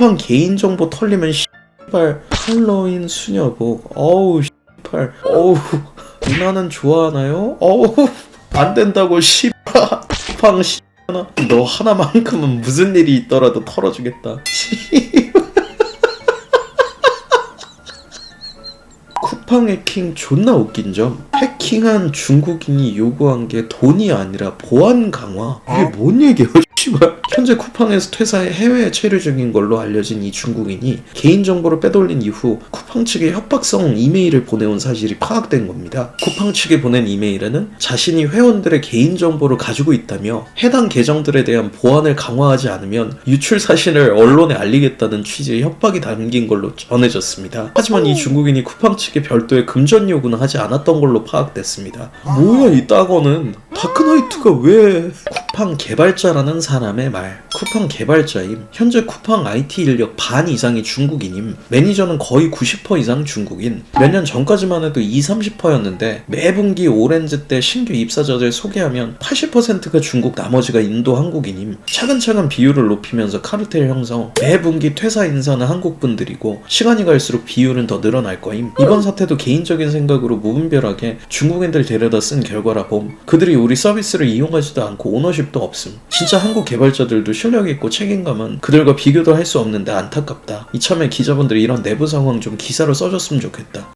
쿠팡 개인정보 털리면 씨발 할로윈 수녀복 어우 씨발. 어우 누나는 좋아하나요? 어우 안 된다고 씨발. 쿠팡 씨발 너 하나만큼은 무슨 일이 있더라도 털어주겠다. 씨. 쿠팡 해킹 존나 웃긴 점. 해킹한 중국인이 요구한 게 돈이 아니라 보안 강화. 이게 뭔 얘기야 현재 쿠팡에서 퇴사해 해외에 체류 중인 걸로 알려진 이 중국인이 개인정보를 빼돌린 이후 쿠팡 측에 협박성 이메일을 보내온 사실이 파악된 겁니다. 쿠팡 측에 보낸 이메일에는 자신이 회원들의 개인정보를 가지고 있다며 해당 계정들에 대한 보안을 강화하지 않으면 유출 사실을 언론에 알리겠다는 취지의 협박이 담긴 걸로 전해졌습니다. 하지만 이 중국인이 쿠팡 측에 별 도의 금전 요구는 하지 않았던 걸로 파악됐습니다. 뭐야 이 따거는? 다크나이트가 왜 쿠팡 개발자라는 사람의 말 쿠팡 개발자임 현재 쿠팡 IT 인력 반 이상이 중국인임 매니저는 거의 90% 이상 중국인. 몇 년 전까지만 해도 20, 30%였는데 매분기 오렌지 때 신규 입사자들 소개하면 80%가 중국 나머지가 인도 한국인임. 차근차근 비율을 높이면서 카르텔 형성 매분기 퇴사 인사는 한국 분들이고 시간이 갈수록 비율은 더 늘어날 거임. 이번 사태도 개인적인 생각으로 무분별하게 중국인들 데려다 쓴 결과라 봄. 그들이 우리 서비스를 이용하지도 않고 오너 십도 없음. 진짜 한국 개발자들도 실력 있고 책임감은 그들과 비교도 할 수 없는데 안타깝다. 이참에 기자분들이 이런 내부 상황 좀 기사로 써줬으면 좋겠다